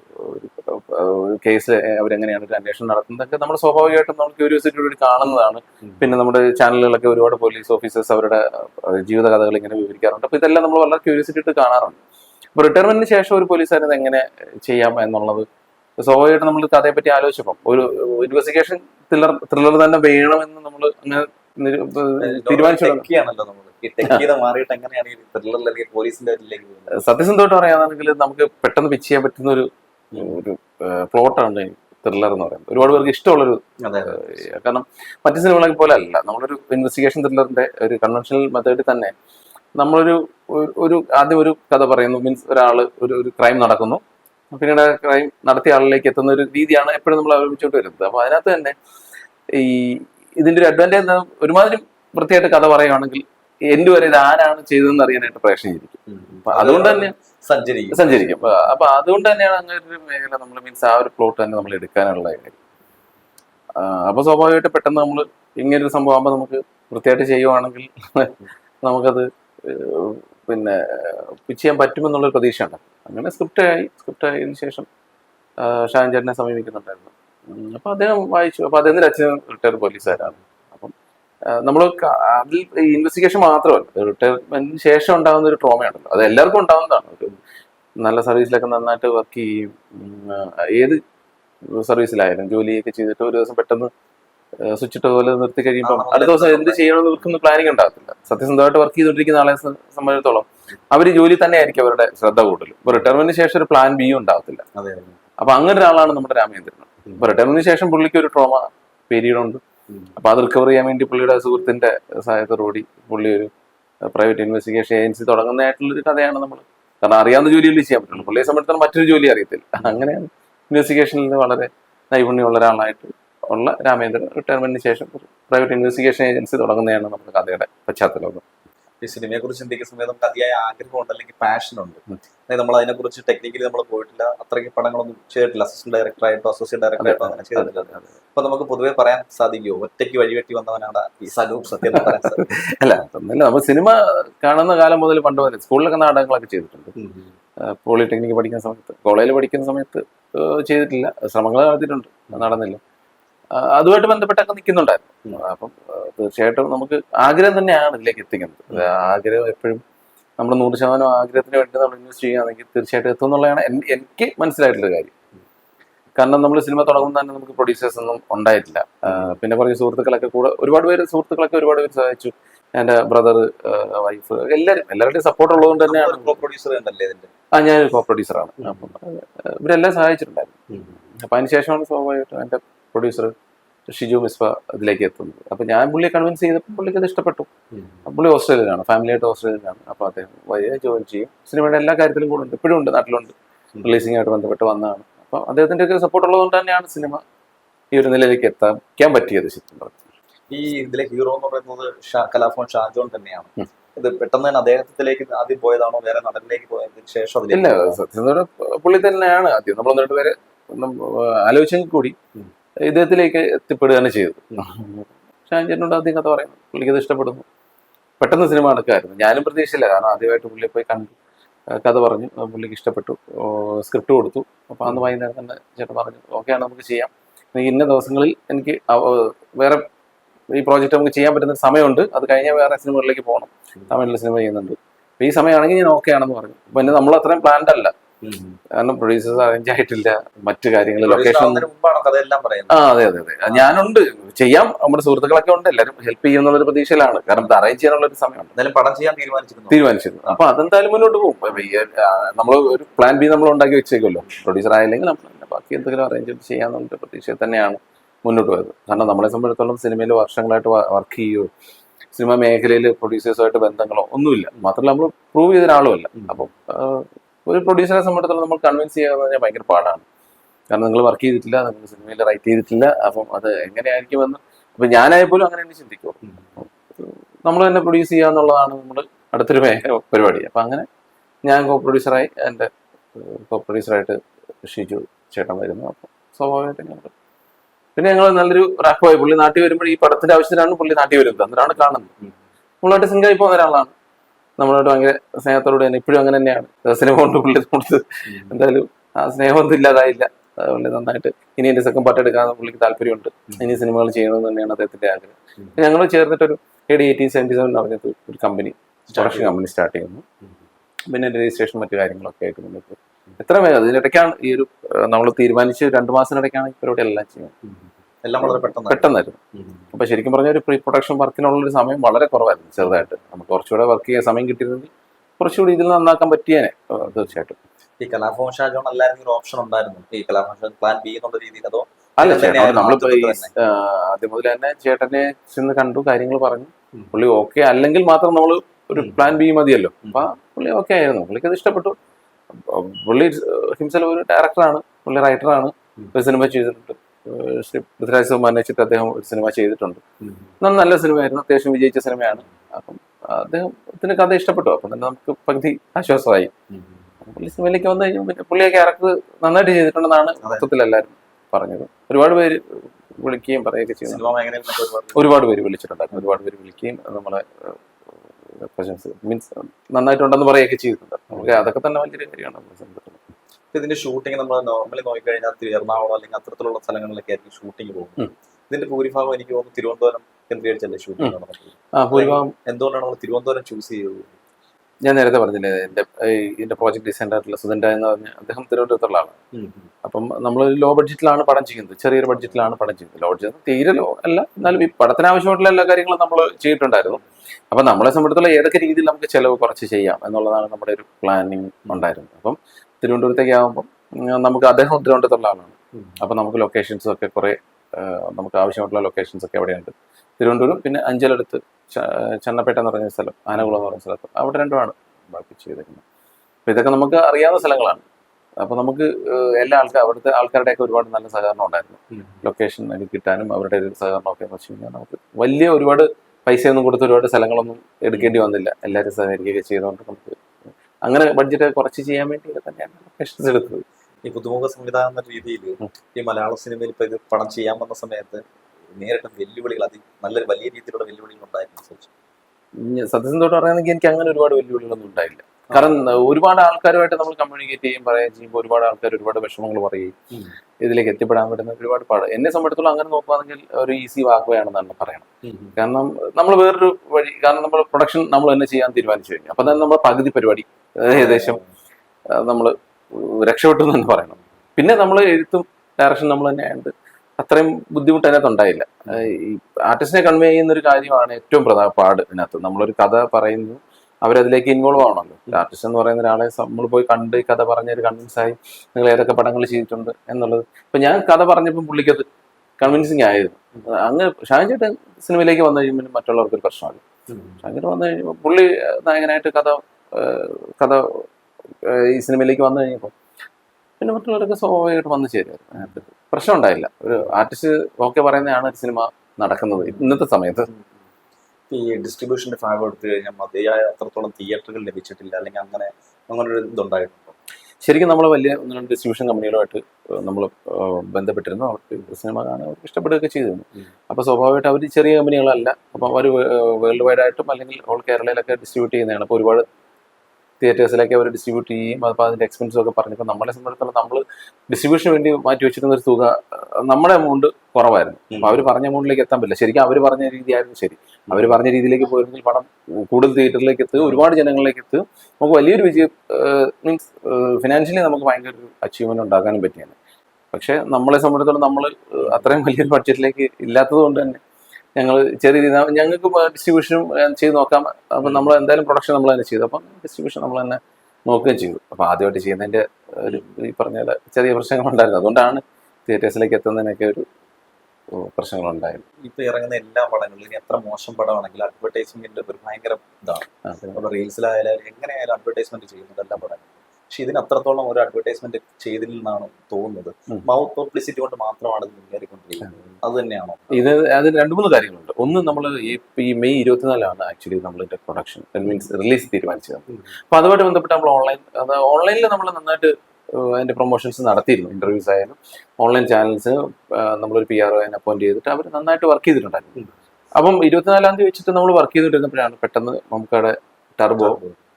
S2: ഒരു കേസിൽ അവരെങ്ങനെയാണ് ഒരു അന്വേഷണം നടത്തുന്നതൊക്കെ നമ്മൾ സ്വാഭാവികമായിട്ടും നമ്മൾ ക്യൂരിയോസിറ്റിയോട് കാണുന്നതാണ്. പിന്നെ നമ്മുടെ ചാനലുകളിലൊക്കെ ഒരുപാട് പോലീസ് ഓഫീസേഴ്സ് അവരുടെ ജീവിത കഥകൾ ഇങ്ങനെ വിവരിക്കാറുണ്ട്. അപ്പൊ ഇതെല്ലാം നമ്മൾ വളരെ ക്യൂരിയോസിറ്റി ഇട്ട് കാണാറുണ്ട്. അപ്പൊ റിട്ടയർമെന്റിന് ശേഷം ഒരു പോലീസുകാരൻ എങ്ങനെ ചെയ്യാം എന്നുള്ളത് സ്വാഭാവികമായിട്ടും നമ്മൾ കഥയെ പറ്റി ആലോചിച്ചപ്പം ഒരു ഇൻവെസ്റ്റിഗേഷൻ ത്രില്ലർ ത്രില്ലർ തന്നെ വേണമെന്ന് നമ്മൾ അങ്ങനെ തീരുമാനിച്ചു
S1: നമ്മൾ ഈ ടെക്കിയത് മാറിയിട്ട് എങ്ങനെയാണ് ഈ ത്രില്ലർ അല്ലെങ്കിൽ പോലീസിന്റെ ഇതിലേക്ക് പോകുന്നത്?
S2: സത്യസന്ധമായിട്ട് പറയുകയാണെങ്കിൽ നമുക്ക് പെട്ടെന്ന് പിച്ച് ചെയ്യാൻ പറ്റുന്ന ഒരു ഒരു പ്ലോട്ടാണ് ത്രില്ലർ എന്ന് പറയുന്നത്. ഒരുപാട് പേർക്ക് ഇഷ്ടമുള്ളൊരു കാരണം മറ്റു സിനിമകളൊക്കെ പോലെ അല്ല. നമ്മളൊരു ഇൻവെസ്റ്റിഗേഷൻ ത്രില്ലറിന്റെ ഒരു കൺവെൻഷണൽ മെത്തേഡിൽ തന്നെ നമ്മളൊരു ഒരു- ആദ്യം ഒരു കഥ പറയുന്നു. മീൻസ് ഒരാൾ ഒരു ഒരു ക്രൈം നടക്കുന്നു. പിന്നീട് ക്രൈം നടത്തിയ ആളിലേക്ക് എത്തുന്ന ഒരു രീതിയാണ് എപ്പോഴും നമ്മൾ അവലംബിച്ചോട്ട് വരുന്നത്. അപ്പൊ അതിനകത്ത് തന്നെ ഈ ഇതിന്റെ ഒരു അഡ്വാന്റേജ് ഒരുമാതിരി വൃത്തിയായിട്ട് കഥ പറയുകയാണെങ്കിൽ എൻഡ് വരെ ഇത് ആരാണ് ചെയ്തതെന്ന് അറിയാനായിട്ട് പ്രേക്ഷകരിക്കും അപ്പൊ അതുകൊണ്ട് തന്നെ
S1: സഞ്ചരിക്കും.
S2: സഞ്ചരിക്കും. അപ്പൊ- അതുകൊണ്ട് തന്നെയാണ് അങ്ങനെ ഒരു മേഖല നമ്മൾ മീൻസ് ആ ഒരു പ്ലോട്ട് തന്നെ നമ്മൾ എടുക്കാനുള്ള കാര്യം. അപ്പൊ സ്വാഭാവികമായിട്ട് പെട്ടെന്ന് നമ്മൾ ഇങ്ങനെ ഒരു സംഭവം ആകുമ്പോൾ നമുക്ക് വൃത്തിയായിട്ട് ചെയ്യുവാണെങ്കിൽ നമുക്കത് പിന്നെ പിച്ച് ചെയ്യാൻ പറ്റുമെന്നുള്ളൊരു പ്രതീക്ഷയുണ്ട്. അങ്ങനെ സ്ക്രിപ്റ്റ് ആയി സ്ക്രിപ്റ്റ് ആയതിനു ശേഷം ഷാൻ ചേട്ടനെ സമീപിക്കുന്നുണ്ടായിരുന്നു. അപ്പോൾ അപ്പൊ അദ്ദേഹം വായിച്ചു. അപ്പൊ അദ്ദേഹത്തിന്റെ അച്ഛൻ റിട്ടയർഡ് പോലീസുകാരാണ്. നമ്മൾ അതിൽ ഇൻവെസ്റ്റിഗേഷൻ മാത്രമല്ല. റിട്ടയർമെന്റിന് ശേഷം ഉണ്ടാകുന്ന ഒരു ട്രോമയാണല്ലോ അത് എല്ലാവർക്കും ഉണ്ടാകുന്നതാണ്. നല്ല സർവീസിലൊക്കെ നന്നായിട്ട് വർക്ക് ചെയ്യും. ഏത് സർവീസിലായാലും ജോലിയൊക്കെ ചെയ്തിട്ട് ഒരു ദിവസം പെട്ടെന്ന് സ്വിച്ച് ഇട്ട പോലെ നിർത്തി കഴിയുമ്പോൾ അടുത്ത ദിവസം എന്ത് ചെയ്യണമെന്ന് ഇവർക്കൊന്നും പ്ലാനിങ് ഉണ്ടാകത്തില്ല. സത്യസന്ധമായിട്ട് വർക്ക് ചെയ്തുകൊണ്ടിരിക്കുന്ന ആളെ സംബന്ധിച്ചിടത്തോളം അവർ ജോലി തന്നെ ആയിരിക്കും അവരുടെ ശ്രദ്ധ കൂടുതൽ. ഇപ്പൊ റിട്ടയർമെന്റിന് ശേഷം ഒരു പ്ലാൻ ബി ഉണ്ടാകത്തില്ല. അപ്പൊ അങ്ങനെ ഒരാളാണ് നമ്മുടെ രാമേന്ദ്രൻ ഇപ്പൊ റിട്ടയർമെന്റിന് ശേഷം പുള്ളിക്ക് ഒരു ട്രോമ പീരീഡ് ഉണ്ട്. അപ്പൊ അത് റിക്കവർ ചെയ്യാൻ വേണ്ടി പുള്ളിയുടെ സുഹൃത്തിന്റെ സഹായത്തോടുകൂടി പുള്ളി ഒരു പ്രൈവറ്റ് ഇൻവെസ്റ്റിഗേഷൻ ഏജൻസി തുടങ്ങുന്നതായിട്ടുള്ള ഒരു കഥയാണ് നമ്മൾ കാരണം അറിയാവുന്ന ജോലിയല്ലേ ചെയ്യാൻ പറ്റുള്ളൂ. പുള്ളിയെ സംബന്ധിച്ചിടത്തോളം മറ്റൊരു ജോലി അറിയത്തില്ല. അങ്ങനെയാണ് ഇൻവെസ്റ്റിഗേഷനിൽ വളരെ നൈപുണ്യമുള്ള ഒരാളായിട്ട് ഉള്ള രാമേന്ദ്രൻ റിട്ടയർമെന്റിന് ശേഷം പ്രൈവറ്റ് ഇൻവെസ്റ്റിഗേഷൻ ഏജൻസി തുടങ്ങുന്നതാണ് നമ്മുടെ കഥയുടെ പശ്ചാത്തലം.
S1: ഈ സിനിമയെ കുറിച്ച് ചിന്തിക്കുന്ന സമയത്ത് നമുക്ക് അതിയായ ആഗ്രഹമുണ്ട് അല്ലെങ്കിൽ പാഷൻ ഉണ്ട് നമ്മൾ അതിനെ കുറിച്ച് ടെക്നിക്കലി നമ്മൾ പോയിട്ടില്ല അത്രയ്ക്ക് പടങ്ങളൊന്നും ചെയ്തിട്ടില്ല. അസിസ്റ്റന്റ് ഡയറക്ടറായിട്ടോ അസോസിയേറ്റ് ഡയറക്ടറായിട്ടോ അങ്ങനെ ചെയ്തിട്ടില്ല. അപ്പൊ നമുക്ക് പൊതുവെ പറയാൻ സാധിക്കുമോ ഒറ്റയ്ക്ക് വഴിവെട്ടി വന്നവനാണ് ഈ സലൂപ് സത്യം
S2: അല്ല അതൊന്നുമില്ല നമ്മൾ സിനിമ കാണുന്ന കാലം മുതൽ പണ്ട് വരെ സ്കൂളിലൊക്കെ നാടകങ്ങളൊക്കെ ചെയ്തിട്ടുണ്ട്. പോളിടെക്നിക് പഠിക്കുന്ന സമയത്ത് കോളേജിൽ പഠിക്കുന്ന സമയത്ത് ചെയ്തിട്ടില്ല. ശ്രമങ്ങൾ നടത്തിയിട്ടുണ്ട്. നടന്നില്ല. അതുമായിട്ട് ബന്ധപ്പെട്ടൊക്കെ നിൽക്കുന്നുണ്ടായിരുന്നു. അപ്പം തീർച്ചയായിട്ടും നമുക്ക് ആഗ്രഹം തന്നെയാണ് ഇതിലേക്ക് എത്തിക്കുന്നത്. ആഗ്രഹം എപ്പോഴും നമ്മൾ നൂറ് ശതമാനം ആഗ്രഹത്തിന് വേണ്ടി നമ്മൾ ഇൻവെസ്റ്റ് ചെയ്യുകയാണെങ്കിൽ തീർച്ചയായിട്ടും എത്തും എന്നുള്ളതാണ് എനിക്ക് മനസ്സിലായിട്ടുള്ള കാര്യം. കാരണം നമ്മൾ സിനിമ തുടങ്ങുമ്പോൾ തന്നെ നമുക്ക് പ്രൊഡ്യൂസേഴ്സ് ഒന്നും ഉണ്ടായിട്ടില്ല. പിന്നെ കുറേ സുഹൃത്തുക്കളൊക്കെ കൂടെ ഒരുപാട് പേര് സുഹൃത്തുക്കളൊക്കെ ഒരുപാട് പേര് സഹായിച്ചു. എന്റെ ബ്രദർ വൈഫ് എല്ലാവരും എല്ലാവരുടെയും സപ്പോർട്ട് ഉള്ളതുകൊണ്ട് തന്നെയാണ്.
S1: പ്രൊഡ്യൂസർ
S2: ആ ഞാനൊരു കോ പ്രൊഡ്യൂസറാണ് അപ്പം ഇവരെല്ലാം സഹായിച്ചിട്ടുണ്ടായിരുന്നു. അപ്പം അതിന് ശേഷമാണ് സ്വാഭാവികമായിട്ടും എന്റെ പ്രൊഡ്യൂസർ ഷിജു മിസ്ബ ഇതിലേക്ക് എത്തുന്നത്. അപ്പോൾ ഞാൻ പുള്ളിയെ കൺവിൻസ് ചെയ്തപ്പോൾ പുള്ളിക്ക് അത് ഇഷ്ടപ്പെട്ടു. പുള്ളി ഓസ്ട്രേലിയയിലാണ് ഫാമിലിയായിട്ട് ഓസ്ട്രേലിയയിലാണ്. അപ്പോൾ അദ്ദേഹം വലിയ ജോലി ചെയ്യും. സിനിമയുടെ എല്ലാ കാര്യത്തിലും കൂടെ ഉണ്ട് ഇപ്പോഴും ഉണ്ട് നാട്ടിലുണ്ട്. റിലീസിങ്ങായിട്ട് ബന്ധപ്പെട്ട് വന്നതാണ്. അപ്പോൾ അദ്ദേഹത്തിന്റെ ഒക്കെ സപ്പോർട്ട് ഉള്ളതുകൊണ്ട് തന്നെയാണ് സിനിമ ഈ ഒരു നിലയിലേക്ക് എത്താൻ പറ്റിയത് ശരിക്കും പറഞ്ഞു
S1: ഈ ഇതിലെ ഹീറോ എന്ന് പറയുന്നത് കലാഭവൻ ഷാജോൺ തന്നെയാണ്. ഇത് പെട്ടെന്ന് തന്നെ അദ്ദേഹത്തിലേക്ക് ആദ്യം പോയതാണോ വേറെ നടനിലേക്ക് പോയതിന് ശേഷം
S2: ഇല്ല? സത്യം പുള്ളി തന്നെയാണ്. ആദ്യം നമ്മൾ രണ്ടു പേരെ ആലോചിച്ചെങ്കിൽ കൂടി. ഇദ്ദേഹത്തിലേക്ക് എത്തിപ്പെടുകയാണ് ചെയ്തത്. ഷാൻചേട്ടനോട് ആദ്യം കഥ പറയുന്നു. പുള്ളിക്ക് അത് ഇഷ്ടപ്പെടുന്നു. പെട്ടെന്ന് സിനിമ നടക്കുമായിരുന്നു ഞാനും പ്രതീക്ഷയില്ല കാരണം ആദ്യമായിട്ട് പുള്ളിയെ പോയി കണ്ടു കഥ പറഞ്ഞു. പുള്ളിക്ക് ഇഷ്ടപ്പെട്ടു. സ്ക്രിപ്റ്റ് കൊടുത്തു. അപ്പോൾ അന്ന് വൈകുന്നേരം തന്നെ ചേട്ടൻ പറഞ്ഞു ഓക്കെയാണ് നമുക്ക് ചെയ്യാം. ഇന്ന ദിവസങ്ങളിൽ എനിക്ക് വേറെ ഈ പ്രോജക്റ്റ് നമുക്ക് ചെയ്യാൻ പറ്റുന്ന സമയമുണ്ട്. അത് കഴിഞ്ഞാൽ വേറെ സിനിമകളിലേക്ക് പോകണം തമിഴിലെ സിനിമ ചെയ്യുന്നുണ്ട്. അപ്പോൾ ഈ സമയമാണെങ്കിൽ ഞാൻ ഓക്കെ ആണെന്ന് പറഞ്ഞു പിന്നെ നമ്മൾ അത്രയും പ്ലാൻഡ് അല്ല. കാരണം പ്രൊഡ്യൂസേഴ്സ് അറേഞ്ച് ആയിട്ടില്ല. മറ്റു കാര്യങ്ങൾ ലൊക്കേഷൻ ആ അതെ അതെ അതെ. ഞാനുണ്ട്. ചെയ്യാം. നമ്മുടെ സുഹൃത്തുക്കളൊക്കെ ഉണ്ട്. എല്ലാവരും ഹെൽപ്പ് ചെയ്യുന്നുള്ള പ്രതീക്ഷയിലാണ്. കാരണം ഇത് അറേഞ്ച് ചെയ്യാനുള്ള ഒരു സമയമുണ്ട്.
S1: പടം ചെയ്യാൻ തീരുമാനിച്ചിരുന്നു.
S2: തീരുമാനിച്ചിരുന്നു. അപ്പൊ അതെന്തായാലും മുന്നോട്ട് പോകും. നമ്മൾ ഒരു പ്ലാൻ ബി നമ്മൾ ഉണ്ടാക്കി വെച്ചേക്കുമല്ലോ പ്രൊഡ്യൂസർ ആയില്ലെങ്കിൽ നമ്മൾ ബാക്കി എന്തെങ്കിലും അറേഞ്ച് ചെയ്യാന്നുള്ള പ്രതീക്ഷയിൽ തന്നെയാണ് മുന്നോട്ട് പോയത്. കാരണം നമ്മളെ സംബന്ധിച്ചിടത്തോളം സിനിമയിൽ വർഷങ്ങളായിട്ട് വർക്ക് ചെയ്യുകയോ സിനിമ മേഖലയിൽ പ്രൊഡ്യൂസേഴ്സുമായിട്ട് ബന്ധങ്ങളോ ഒന്നുമില്ല. മാത്രമല്ല നമ്മൾ പ്രൂവ് ചെയ്ത ഒരാളുമല്ല അപ്പം ഒരു പ്രൊഡ്യൂസറെ സംബന്ധിച്ചിടത്തോളം നമ്മൾ കൺവിൻസ് ചെയ്യുക എന്ന് പറഞ്ഞാൽ ഭയങ്കര പാടാണ്. കാരണം നിങ്ങൾ വർക്ക് ചെയ്തിട്ടില്ല നിങ്ങൾ സിനിമയിൽ റൈറ്റ് ചെയ്തിട്ടില്ല അപ്പം അത് എങ്ങനെയായിരിക്കുമെന്ന് അപ്പം ഞാനായപ്പോലും അങ്ങനെ തന്നെ ചിന്തിക്കും. നമ്മൾ തന്നെ പ്രൊഡ്യൂസ് ചെയ്യുക എന്നുള്ളതാണ് നമ്മൾ അടുത്തൊരു പരിപാടി. അപ്പം അങ്ങനെ ഞാൻ കോ പ്രൊഡ്യൂസറായി എന്റെ കോ പ്രൊഡ്യൂസറായിട്ട് ഷിജു ചേട്ടൻ വരുന്നു. അപ്പം സ്വാഭാവികമായിട്ടും ഞങ്ങൾ പിന്നെ ഞങ്ങൾ നല്ലൊരു റാപ്പായി പുള്ളി നാട്ടിൽ വരുമ്പോൾ ഈ പടത്തിന്റെ ആവശ്യത്തിനാണ് പുള്ളി നാട്ടിൽ വരുന്നത്. അന്നേരമാണ് കാണുന്നത്. നമ്മളായിട്ട് സിംഗായി പോകുന്ന ഒരാളാണ്. നമ്മളോട് ഭയങ്കര സ്നേഹത്തോട് തന്നെ. ഇപ്പോഴും അങ്ങനെ തന്നെയാണ്. സിനിമ കൊണ്ട് പുള്ളി കൊടുത്ത് എന്തായാലും ആ സ്നേഹമൊന്നും ഇല്ലാതായില്ല. അതുകൊണ്ട് നന്നായിട്ട് ഇനി എന്റെ സെക്കൻഡ് പാർട്ട് എടുക്കാൻ പുള്ളിക്ക് താല്പര്യമുണ്ട്. ഇനി സിനിമകൾ ചെയ്യണമെന്ന് തന്നെയാണ് അദ്ദേഹത്തിന്റെ ആഗ്രഹം. ഞങ്ങൾ ചേർന്നിട്ടൊരു A D eighteen seventy seven പറഞ്ഞത് ഒരു കമ്പനി പ്രൊഡക്ഷൻ കമ്പനി സ്റ്റാർട്ട് ചെയ്യുന്നു. പിന്നെ രജിസ്ട്രേഷൻ മറ്റു കാര്യങ്ങളൊക്കെ ആയിട്ട് മുന്നോട്ട്. എത്ര വേഗം അതിനിടയ്ക്കാണ് ഈ ഒരു നമ്മൾ തീരുമാനിച്ച് രണ്ട് മാസത്തിനിടയ്ക്കാണ് ഈ പരിപാടി എല്ലാം ചെയ്യുന്നത്.
S1: എല്ലാം വളരെ പെട്ടെന്ന്
S2: പെട്ടെന്നായിരുന്നു. അപ്പൊ ശരിക്കും പറഞ്ഞ ഒരു പ്രീ പ്രൊഡക്ഷൻ വർക്കിനുള്ള ഒരു സമയം വളരെ കുറവായിരുന്നു ചെറുതായിട്ട്. നമുക്ക് കുറച്ചുകൂടെ വർക്ക് ചെയ്യാൻ സമയം കിട്ടിയിരുന്നെങ്കിൽ കുറച്ചുകൂടി ഇതിൽ നന്നാക്കാൻ പറ്റിയേനെ. തീർച്ചയായിട്ടും.
S1: ഈ കലാഭവൻ ഷാജോൺ അല്ലായിരുന്നു ഒരു ഓപ്ഷൻ ഉണ്ടായിരുന്നു. ഈ കലാഭവൻ ഷാജോൺ പ്ലാൻ ബി എന്നുള്ള രീതിയിൽ അതോ
S2: അല്ല ചേട്ടൻ നമ്മളിപ്പോ ആദ്യം മുതൽ തന്നെ ചേട്ടനെ ചെന്ന് കണ്ടു കാര്യങ്ങൾ പറഞ്ഞു. പുള്ളി ഓക്കെ അല്ലെങ്കിൽ മാത്രം നമ്മൾ ഒരു പ്ലാൻ ബി മതിയല്ലോ. അപ്പൊ പുള്ളി ഓക്കെ ആയിരുന്നു. പുള്ളിക്ക് അത് ഇഷ്ടപ്പെട്ടു പുള്ളി ഹിംസൽ ഒരു ഡയറക്ടറാണ് പുള്ളി റൈറ്ററാണ്. ഒരു സിനിമ ചെയ്തിട്ടുണ്ട്. ശ്രീ പൃഥ്വിരാജ് സുമാറിനെ വെച്ചിട്ട് അദ്ദേഹം ഒരു സിനിമ ചെയ്തിട്ടുണ്ട്. നല്ല- സിനിമ സിനിമയായിരുന്നു. അത്യാവശ്യം വിജയിച്ച സിനിമയാണ്. അപ്പം അദ്ദേഹത്തിന് കഥ ഇഷ്ടപ്പെട്ടു. അപ്പം തന്നെ നമുക്ക് പകുതി ആശ്വാസമായി. പുള്ളി സിനിമയിലേക്ക് വന്നു കഴിഞ്ഞാൽ പിന്നെ പുള്ളിയെ ക്യാരക്ടർ നന്നായിട്ട് ചെയ്തിട്ടുണ്ടെന്നാണ്. മൊത്തത്തിൽ എല്ലാവരും പറഞ്ഞത്. ഒരുപാട് പേര് വിളിക്കുകയും പറയുകയൊക്കെ ചെയ്യുന്നു
S1: ഒരുപാട്
S2: പേര് വിളിച്ചിട്ടുണ്ടായിരുന്നു. ഒരുപാട് പേര് വിളിക്കുകയും നമ്മളെ പ്രശംസ മീൻസ് നന്നായിട്ടുണ്ടെന്ന് പറയുകയൊക്കെ ചെയ്തിട്ടുണ്ട്. നമുക്ക് അതൊക്കെ തന്നെ വലിയൊരു കാര്യമാണ്.
S1: ഇപ്പൊ ഇതിന്റെ ഷൂട്ടിംഗ് നമ്മൾ നോർമലി നോക്കിക്കഴിഞ്ഞാൽ എറണാകുളം അല്ലെങ്കിൽ അത്തരത്തിലുള്ള സ്ഥലങ്ങളിലൊക്കെ ആയിരിക്കും ഷൂട്ടിംഗ്
S2: പോകും
S1: പോകുന്നത് ഇതിന്റെ ഭൂരിഭാഗം എനിക്ക് തോന്നുന്നു തിരുവനന്തപുരം കേന്ദ്രീകരിച്ചല്ലേ ഷൂട്ടിംഗ്
S2: ഭൂരിഭാഗം
S1: എന്തുകൊണ്ടാണ് നമ്മൾ തിരുവനന്തപുരം ചൂസ് ചെയ്തത്?
S2: ഞാൻ നേരത്തെ പറഞ്ഞില്ലേ എന്റെ ഈ ഇതിന്റെ പ്രോജക്ട് ഡിസൈനർ ആയിട്ടുള്ള സുധൻഡ എന്ന് പറഞ്ഞ അദ്ദേഹം തിരുവനന്തപുരത്തുള്ള ആളാണ്. അപ്പം നമ്മൾ ലോ ബഡ്ജറ്റിലാണ് പടം ചെയ്യുന്നത് ചെറിയൊരു ബഡ്ജറ്റിലാണ് പടം ചെയ്യുന്നത്. ലോ ബഡ്ജറ്റ് തീരെ ലോ അല്ല എന്നാലും ഈ പടത്തിന് ആവശ്യമായിട്ടുള്ള എല്ലാ കാര്യങ്ങളും നമ്മൾ ചെയ്തിട്ടുണ്ടായിരുന്നു. അപ്പം നമ്മളെ സംബന്ധിച്ചുള്ള ഏതൊക്കെ രീതിയിൽ നമുക്ക് ചിലവ് കുറച്ച് ചെയ്യാം എന്നുള്ളതാണ് നമ്മുടെ ഒരു പ്ലാനിങ് ഉണ്ടായിരുന്നത്. അപ്പം തിരുവനന്തപുരത്തേക്ക് ആകുമ്പോൾ നമുക്ക് അദ്ദേഹം തിരുവനന്തപുരത്തുള്ള ആളാണ്. അപ്പം നമുക്ക് ലൊക്കേഷൻസ് ഒക്കെ കുറേ നമുക്ക് ആവശ്യമായിട്ടുള്ള ലൊക്കേഷൻസ് ഒക്കെ അവിടെയുണ്ട്. തിരുവനന്തപുരം പിന്നെ അഞ്ചലടുത്ത് ചെന്നപ്പേട്ട എന്ന് പറഞ്ഞ സ്ഥലം ആനകുളം എന്ന് പറഞ്ഞ സ്ഥലത്ത്. അവിടെ രണ്ടുമാണ് ബാക്കി ചെയ്തിരിക്കുന്നത്. അപ്പം ഇതൊക്കെ നമുക്ക് അറിയാവുന്ന സ്ഥലങ്ങളാണ്. അപ്പോൾ നമുക്ക് എല്ലാ ആൾക്കാർ അവിടുത്തെ ആൾക്കാരുടെയൊക്കെ ഒരുപാട് നല്ല സഹകരണം ഉണ്ടായിരുന്നു. ലൊക്കേഷൻ എനിക്ക് കിട്ടാനും അവരുടെ ഒരു സഹകരണം ഒക്കെ എന്ന് വെച്ച് കഴിഞ്ഞാൽ നമുക്ക് വലിയ ഒരുപാട് പൈസയൊന്നും കൊടുത്ത് ഒരുപാട് സ്ഥലങ്ങളൊന്നും എടുക്കേണ്ടി വന്നില്ല. എല്ലാവരും സഹകരിക്കുകയൊക്കെ ചെയ്തുകൊണ്ട് നമുക്ക് അങ്ങനെ ബഡ്ജറ്റ് കുറച്ച് ചെയ്യാൻ വേണ്ടി തന്നെയാണ് ലൊക്കേഷൻസ് എടുത്തത്.
S1: ഈ പുതുമുഖ സംവിധാനം എന്ന രീതിയിൽ ഈ മലയാള സിനിമയിൽ ഇപ്പൊ ഇത് പടം ചെയ്യാൻ വന്ന സമയത്ത് നേരിട്ട വെല്ലുവിളികൾ അതി നല്ലൊരു വലിയ രീതിയിലുള്ള വെല്ലുവിളികൾ ഉണ്ടായിരുന്നു.
S2: ഇനി സത്യസന്ധോട് പറയുകയാണെങ്കിൽ എനിക്ക് അങ്ങനെ ഒരുപാട് വെല്ലുവിളികളൊന്നും ഉണ്ടായില്ല. കാരണം ഒരുപാട് ആൾക്കാരുമായിട്ട് നമ്മൾ കമ്മ്യൂണിക്കേറ്റ് ചെയ്യും പറയുകയും ചെയ്യുമ്പോൾ ഒരുപാട് ആൾക്കാർ ഒരുപാട് വിഷമങ്ങൾ പറയുകയും ഇതിലേക്ക് എത്തിപ്പെടാൻ പറ്റുന്ന ഒരുപാട് പാട്. എന്നെ സംബന്ധിച്ചിടത്തോളം അങ്ങനെ നോക്കുകയാണെങ്കിൽ ഒരു ഈസി വാക്കുവയാണെന്നാണ് പറയണം. കാരണം നമ്മൾ വേറൊരു വഴി കാരണം നമ്മൾ പ്രൊഡക്ഷൻ നമ്മൾ തന്നെ ചെയ്യാൻ തീരുമാനിച്ചു കഴിഞ്ഞു. അപ്പൊ തന്നെ നമ്മൾ പകുതി പരിപാടി ഏകദേശം നമ്മൾ രക്ഷപ്പെട്ടു എന്ന് പറയണം. പിന്നെ നമ്മൾ എഴുത്തും ഡയറക്ഷൻ നമ്മൾ തന്നെ ആയതുകൊണ്ട് അത്രയും ബുദ്ധിമുട്ട് അതിനകത്ത് ഉണ്ടായില്ല. ഈ ആർട്ടിസ്റ്റിനെ കൺവേ ചെയ്യുന്ന ഒരു കാര്യമാണ് ഏറ്റവും പ്രധാന പാട് ഇതിനകത്ത്. നമ്മളൊരു കഥ പറയുന്നു അവരതിലേക്ക് ഇൻവോൾവ് ആവണമല്ലോ. ആർട്ടിസ്റ്റ് എന്ന് പറയുന്ന ഒരാളെ നമ്മൾ പോയി കണ്ട് കഥ പറഞ്ഞൊരു കൺവിൻസ് ആയി നിങ്ങൾ ഏതൊക്കെ പടങ്ങൾ ചെയ്തിട്ടുണ്ട് എന്നുള്ളത്. ഇപ്പൊ ഞാൻ കഥ പറഞ്ഞപ്പോൾ പുള്ളിക്കത് കൺവിൻസിങ് ആയിരുന്നു. അങ്ങ് ഷാജിട്ട് ചേട്ടൻ സിനിമയിലേക്ക് വന്നു കഴിയുമ്പോൾ മറ്റുള്ളവർക്ക് ഒരു പ്രശ്നമല്ല. അങ്ങനെ വന്നു കഴിഞ്ഞപ്പോൾ പുള്ളി നായകനായിട്ട് കഥ കഥ ഈ സിനിമയിലേക്ക് വന്നു കഴിഞ്ഞപ്പോൾ പിന്നെ മറ്റുള്ളവരൊക്കെ സ്വാഭാവികമായിട്ട് വന്നു ചേരുമായിരുന്നു പ്രശ്നം ഉണ്ടായില്ല. ഒരു ആർട്ടിസ്റ്റ് ഓക്കെ പറയുന്നതാണ് ഒരു സിനിമ നടക്കുന്നത് ഇന്നത്തെ സമയത്ത്.
S1: ഈ ഡിസ്ട്രിബ്യൂഷന്റെ ഭാഗം എടുത്തു കഴിഞ്ഞാൽ മതിയായ അത്രത്തോളം തിയേറ്ററുകൾ ലഭിച്ചിട്ടില്ല. അല്ലെങ്കിൽ അങ്ങനെ അങ്ങനെ ഒരു ഇതുണ്ടായിട്ടുണ്ടോ.
S2: ശരിക്കും നമ്മൾ വലിയ ഒന്ന് രണ്ട് ഡിസ്ട്രിബ്യൂഷൻ കമ്പനികളുമായിട്ട് നമ്മൾ ബന്ധപ്പെട്ടിരുന്നു. അവർക്ക് സിനിമ കാണാൻ അവർക്ക് ഇഷ്ടപ്പെടുകയൊക്കെ ചെയ്തിരുന്നു.
S1: അപ്പൊ
S2: അപ്പോൾ സ്വാഭാവികമായിട്ട് അവർ ചെറിയ കമ്പനികളല്ല. അപ്പോൾ അവർ വേൾഡ് വൈഡ് ആയിട്ടും അല്ലെങ്കിൽ ഓൾ കേരളയിലൊക്കെ ഡിസ്ട്രിബ്യൂട്ട് ചെയ്യുന്നതാണ്. അപ്പോൾ ഒരുപാട് തിയേറ്റേഴ്സിലേക്ക് അവർ ഡിസ്ട്രിബ്യൂട്ട് ചെയ്യും. അപ്പോൾ അതിന്റെ എക്സ്പെൻസും ഒക്കെ പറഞ്ഞപ്പോൾ നമ്മളെ സംബന്ധിച്ചിടത്തോളം നമ്മൾ ഡിസ്ട്രിബ്യൂഷന് വേണ്ടി മാറ്റി വെച്ചിരുന്ന ഒരു തുക നമ്മുടെ എമൗണ്ട് കുറവായിരുന്നു. അപ്പോൾ അവർ പറഞ്ഞ എമൗണ്ടിലേക്ക് എത്താൻ പറ്റില്ല. ശരിക്കും അവർ പറഞ്ഞ രീതിയായിരുന്നു ശരി. അവർ പറഞ്ഞ രീതിയിലേക്ക് പോയിരുന്നെങ്കിൽ പടം കൂടുതൽ തിയേറ്ററിലേക്ക് എത്തുക ഒരുപാട് ജനങ്ങളിലേക്ക് എത്തുക. നമുക്ക് വലിയൊരു വിജയം മീൻസ് ഫിനാൻഷ്യലി നമുക്ക് ഭയങ്കര ഒരു അച്ചീവ്മെന്റ് ഉണ്ടാക്കാനും പറ്റിയാണ്. പക്ഷെ നമ്മളെ സംബന്ധിച്ചിടത്തോളം നമ്മൾ അത്രയും വലിയൊരു ബഡ്ജറ്റിലേക്ക് ഇല്ലാത്തത് കൊണ്ട് തന്നെ ഞങ്ങൾ ചെറിയ രീതി ഞങ്ങൾക്ക് ഡിസ്ട്രിബ്യൂഷനും ചെയ്ത് നോക്കാം. അപ്പം നമ്മൾ എന്തായാലും പ്രൊഡക്ഷൻ നമ്മൾ തന്നെ ചെയ്തു. അപ്പം ഡിസ്ട്രിബ്യൂഷൻ നമ്മൾ തന്നെ നോക്കുകയും ചെയ്തു. അപ്പം ആദ്യമായിട്ട് ചെയ്യുന്നതിന്റെ ഒരു ഈ പറഞ്ഞ ചെറിയ പ്രശ്നങ്ങളുണ്ടായിരുന്നു. അതുകൊണ്ടാണ് തിയേറ്റേഴ്സിലേക്ക് എത്തുന്നതിനൊക്കെ ഒരു ഓ, പ്രശ്നങ്ങളുണ്ടായത്
S1: ഇപ്പൊ ഇറങ്ങുന്ന എല്ലാ പടങ്ങളിലും എത്ര മോശം പടമാണെങ്കിലും അഡ്വർടൈസ്മെന്റ് ഒരു ഭയങ്കര ഇതാണ്. റീൽസിലായാലും എങ്ങനെയായാലും അഡ്വർടൈസ്മെന്റ് ചെയ്യുന്നത് എല്ലാ പടങ്ങളും പക്ഷെ ഇതിന് അത്രത്തോളം ഒരു അഡ്വർടൈസ്മെന്റ് ചെയ്തില്ലെന്നാണ് തോന്നുന്നത്. മൗത്ത് പബ്ലിസിറ്റി കൊണ്ട് മാത്രമാണ് ഇത് മുന്നേറിക്കൊണ്ടിരിക്കുന്നത്. അത് തന്നെയാണോ.
S2: ഇത് അതിന് രണ്ട് മൂന്ന് കാര്യങ്ങളുണ്ട്. ഒന്ന് നമ്മൾ ഈ മെയ് ഇരുപത്തിനാലാണ് ആക്ച്വലി നമ്മളിന്റെ പ്രൊഡക്ഷൻ മീൻസ് റിലീസ് തീരുമാനിച്ചത്. അപ്പൊ അതുമായിട്ട് ബന്ധപ്പെട്ട് നമ്മൾ ഓൺലൈൻ ഓൺലൈനിൽ നമ്മൾ നന്നായിട്ട് ഏഹ് അതിന്റെ പ്രൊമോഷൻസ് നടത്തിയിരുന്നു ഇന്റർവ്യൂസ് ആയാലും. ഓൺലൈൻ ചാനൽസ് നമ്മളൊരു പി ആർ അതിനെ അപ്പോയിന്റ് ചെയ്തിട്ട് അവർ നന്നായിട്ട് വർക്ക് ചെയ്തിട്ടുണ്ടായിരുന്നു. അപ്പം ഇരുപത്തിനാലാം തീയതി വെച്ചിട്ട് നമ്മൾ വർക്ക് ചെയ്തിട്ടിരുന്നപ്പോഴാണ് പെട്ടെന്ന് നമുക്കവിടെ ടർബോ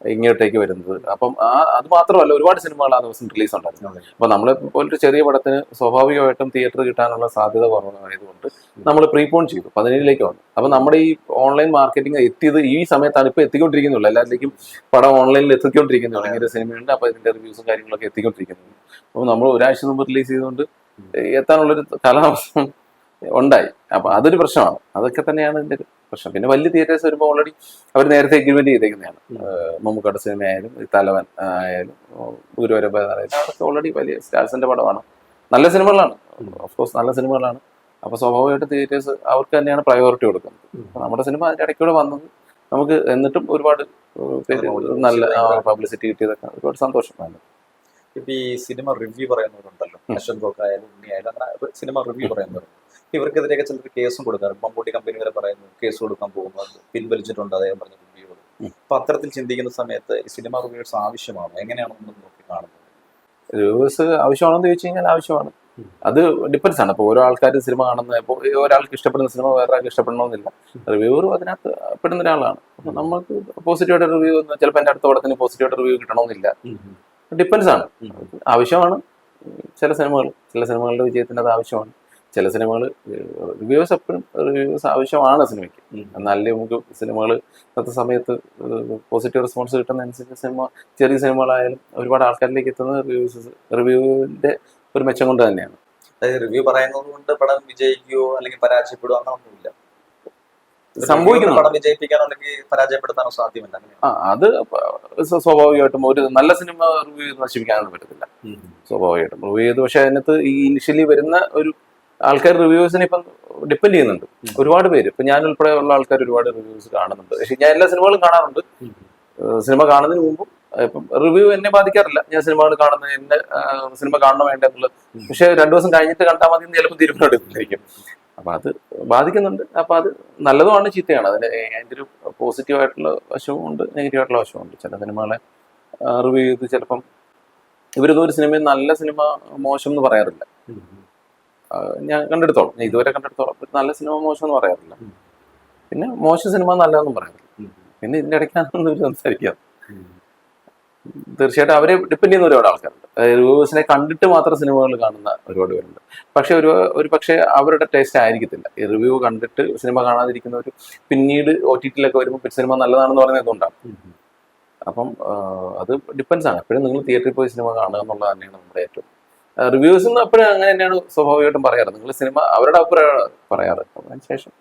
S2: ഇങ്ങോട്ടേക്ക് വരുന്നത്. അപ്പം ആ അത് മാത്രമല്ല ഒരുപാട് സിനിമകൾ ആ ദിവസം റിലീസ് ഉണ്ടായിരുന്നു. അപ്പൊ നമ്മളെ പോലൊരു ചെറിയ പടത്തിന് സ്വാഭാവികമായിട്ടും തിയേറ്റർ കിട്ടാനുള്ള സാധ്യത കുറവായതുകൊണ്ട് നമ്മൾ പ്രീപോൺ ചെയ്തു പതിനേഴിലേക്ക് വന്നു. അപ്പൊ നമ്മുടെ ഈ ഓൺലൈൻ മാർക്കറ്റിംഗ് എത്തിയത് ഈ സമയത്താണ് ഇപ്പൊ എത്തിക്കൊണ്ടിരിക്കുന്നുള്ളൂ. എല്ലാത്തിലേക്കും പടം ഓൺലൈനിൽ എത്തിക്കൊണ്ടിരിക്കുന്നു ഇങ്ങനെ സിനിമയുണ്ട് അപ്പൊ ഇതിന്റെ റിവ്യൂസും കാര്യങ്ങളൊക്കെ എത്തിക്കൊണ്ടിരിക്കുന്നു അപ്പൊ നമ്മൾ ഒരാഴ്ച മുമ്പ് റിലീസ് ചെയ്തുകൊണ്ട് എത്താനുള്ളൊരു കാലാവസ്ഥ ഉണ്ടായി. അപ്പൊ അതൊരു പ്രശ്നമാണ്. അതൊക്കെ തന്നെയാണ് ഇതിന്റെ ഒരു പ്രശ്നം. പിന്നെ വലിയ തിയേറ്റേഴ്സ് വരുമ്പോൾ ഓൾറെഡി അവർ നേരത്തെ എഗ്രിമെന്റ് ചെയ്തേക്കുന്നതാണ്. മമ്മൂക്കട സിനിമ ആയാലും തലവൻ ആയാലും ഗുരുവരമ്പ അതൊക്കെ ഓൾറെഡി വലിയ സ്റ്റാർസിന്റെ പടമാണ്. നല്ല സിനിമകളാണ്.
S1: ഓഫ്കോഴ്സ്
S2: ഓഫ് കോഴ്സ് നല്ല സിനിമകളാണ്. അപ്പൊ സ്വാഭാവികമായിട്ട് തിയേറ്റേഴ്സ് അവർക്ക് തന്നെയാണ് പ്രയോറിറ്റി കൊടുക്കുന്നത്. നമ്മുടെ സിനിമ അതിന്റെ ഇടയ്ക്കൂടെ വന്നത് നമുക്ക് എന്നിട്ടും ഒരുപാട് നല്ല പബ്ലിസിറ്റി കിട്ടിയതൊക്കെ ഒരുപാട് സന്തോഷം
S1: ഇപ്പൊ ഈ സിനിമ റിവ്യൂ പറയുന്നവരുണ്ടല്ലോ. അശ്വന്ത് ഗോക്കായാലും ഉണ്ണിയായാലും അങ്ങനെ സിനിമ റിവ്യൂ പറയുന്നവരുണ്ട്. ഇവർക്കെതിരെയൊക്കെ ചിലർ കേസും കൊടുക്കാറുണ്ട് മമ്മൂട്ടി കമ്പനി വരെ പറയുന്നു കേസ് കൊടുക്കാൻ പോകുന്നു. പിൻവലിച്ചിട്ടുണ്ട് അദ്ദേഹം പറഞ്ഞ
S2: കുട്ടിയോട്.
S1: അപ്പൊ അത്തരത്തിൽ ചിന്തിക്കുന്ന സമയത്ത് ഈ സിനിമ റിവ്യൂസ് ആവശ്യമാണ്? എങ്ങനെയാണെന്ന് നോക്കി കാണുന്നത്?
S2: റിവ്യൂസ് ആവശ്യമാണെന്ന് ചോദിച്ചു കഴിഞ്ഞാൽ ആവശ്യമാണ്. അത് ഡിപ്പെൻസ് ആണ്. ഇപ്പോൾ ഓരോ ആൾക്കാർ സിനിമ കാണുന്ന ഇപ്പോൾ ഒരാൾക്ക് ഇഷ്ടപ്പെടുന്ന സിനിമ വേറെ ആൾക്ക് ഇഷ്ടപ്പെടണമെന്നില്ല. റിവ്യൂവർ അതിനകത്ത് പെടുന്ന ഒരാളാണ്. അപ്പോൾ നമുക്ക് പോസിറ്റീവായിട്ട് റിവ്യൂ ചിലപ്പോൾ എന്റെ അടുത്ത പടത്തിന് പോസിറ്റീവായിട്ട് റിവ്യൂ കിട്ടണമെന്നില്ല. ഡിപ്പെൻസ് ആണ്. ആവശ്യമാണ്. ചില സിനിമകൾ ചില സിനിമകളുടെ വിജയത്തിന് അത് ആവശ്യമാണ്. ചില സിനിമകൾ റിവ്യൂസ് എപ്പോഴും റിവ്യൂസ് ആവശ്യമാണ് സിനിമയ്ക്ക്. എന്നാലേ നമുക്ക് സിനിമകൾ ഇന്നത്തെ സമയത്ത് പോസിറ്റീവ് റെസ്പോൺസ് കിട്ടുന്നതനുസരിച്ച് സിനിമ ചെറിയ സിനിമകളായാലും ഒരുപാട് ആൾക്കാരിലേക്ക് എത്തുന്നത് റിവ്യൂസ് റിവ്യൂവിന്റെ ഒരു മെച്ചം കൊണ്ട് തന്നെയാണ്.
S1: അതായത് റിവ്യൂ പറയുന്നത് കൊണ്ട് പടം വിജയിക്കുകയോ അല്ലെങ്കിൽ പരാജയപ്പെടുകയോ അങ്ങനൊന്നുമില്ല. സംഭവിക്കുന്നു. പടം വിജയിപ്പിക്കാനോ അല്ലെങ്കിൽ പരാജയപ്പെടുത്താനോ സാധ്യമല്ല.
S2: ആ അത് സ്വ- സ്വാഭാവികമായിട്ടും ഒരു നല്ല സിനിമ റിവ്യൂ ചെയ്ത് നശിപ്പിക്കാനൊന്നും പറ്റത്തില്ല. സ്വാഭാവികമായിട്ടും റിവ്യൂ ചെയ്ത് പക്ഷെ അതിനകത്ത് ഈ ഇനിഷ്യലി വരുന്ന ഒരു ആൾക്കാർ റിവ്യൂസിനെ ഇപ്പം ഡിപ്പെൻഡ് ചെയ്യുന്നുണ്ട്. ഒരുപാട് പേര്. ഇപ്പൊ ഞാൻ ഉൾപ്പെടെ ഉള്ള ആൾക്കാർ ഒരുപാട് റിവ്യൂസ് കാണുന്നുണ്ട്. പക്ഷെ ഞാൻ എല്ലാ സിനിമകളും കാണാറുണ്ട്. സിനിമ കാണുന്നതിന് മുമ്പും ഇപ്പം റിവ്യൂ എന്നെ ബാധിക്കാറില്ല. ഞാൻ സിനിമകൾ കാണുന്ന എന്നെ സിനിമ കാണണം വേണ്ട എന്നുള്ളത് പക്ഷെ രണ്ടു ദിവസം കഴിഞ്ഞിട്ട് കണ്ടാൽ മതി ചിലപ്പോൾ തീരുമാനം എടുക്കുന്നിരിക്കും അപ്പൊ അത് ബാധിക്കുന്നുണ്ട്. അപ്പൊ അത് നല്ലതുമാണ് ചീത്തയാണ്. അതിന് അതിന്റെ ഒരു പോസിറ്റീവ് ആയിട്ടുള്ള വശവും ഉണ്ട് നെഗറ്റീവ് ആയിട്ടുള്ള വശവും ഉണ്ട് ചില സിനിമകളെ റിവ്യൂ ചെയ്ത് ചിലപ്പം ഇവരൊന്നും ഒരു സിനിമയിൽ നല്ല സിനിമ മോശം എന്ന് പറയാറില്ല. ഞാൻ കണ്ടെടുത്തോളം. ഞാൻ ഇതുവരെ കണ്ടെടുത്തോളം. നല്ല സിനിമ മോശം എന്ന് പറയാറില്ല പിന്നെ മോശം സിനിമ നല്ലതെന്നും പറയാറില്ല. പിന്നെ ഇതിന്റെ ഇടയ്ക്കാണെന്ന് സംസാരിക്കാം. സംസാരിക്കുക തീർച്ചയായിട്ടും അവരെ ഡിപ്പെൻഡ് ചെയ്യുന്ന ഒരുപാട് ആൾക്കാരുണ്ട്. റിവ്യൂസിനെ കണ്ടിട്ട് മാത്രം സിനിമകൾ കാണുന്ന ഒരുപാട് പേരുണ്ട്. പക്ഷെ ഒരു ഒരു പക്ഷേ അവരുടെ ടേസ്റ്റ് ആയിരിക്കത്തില്ല. ഈ റിവ്യൂ കണ്ടിട്ട് സിനിമ കാണാതിരിക്കുന്നവർ പിന്നീട് ഒ ടി ടിയിലൊക്കെ വരുമ്പോൾ സിനിമ നല്ലതാണെന്ന് പറയുന്നത് ഇതുകൊണ്ടാണ്. അപ്പം അത് ഡിപ്പെൻസ് ആണ്. എപ്പോഴും നിങ്ങൾ തിയേറ്ററിൽ പോയി സിനിമ കാണുക എന്നുള്ളത് തന്നെയാണ് നമ്മുടെ ഏറ്റവും റിവ്യൂസ് അപ്പോഴും അങ്ങനെ തന്നെയാണ് സ്വാഭാവികമായിട്ടും പറയാറ്. നിങ്ങൾ സിനിമ അവരുടെ അഭിപ്രായമാണ് പറയാറ്. അതിനുശേഷം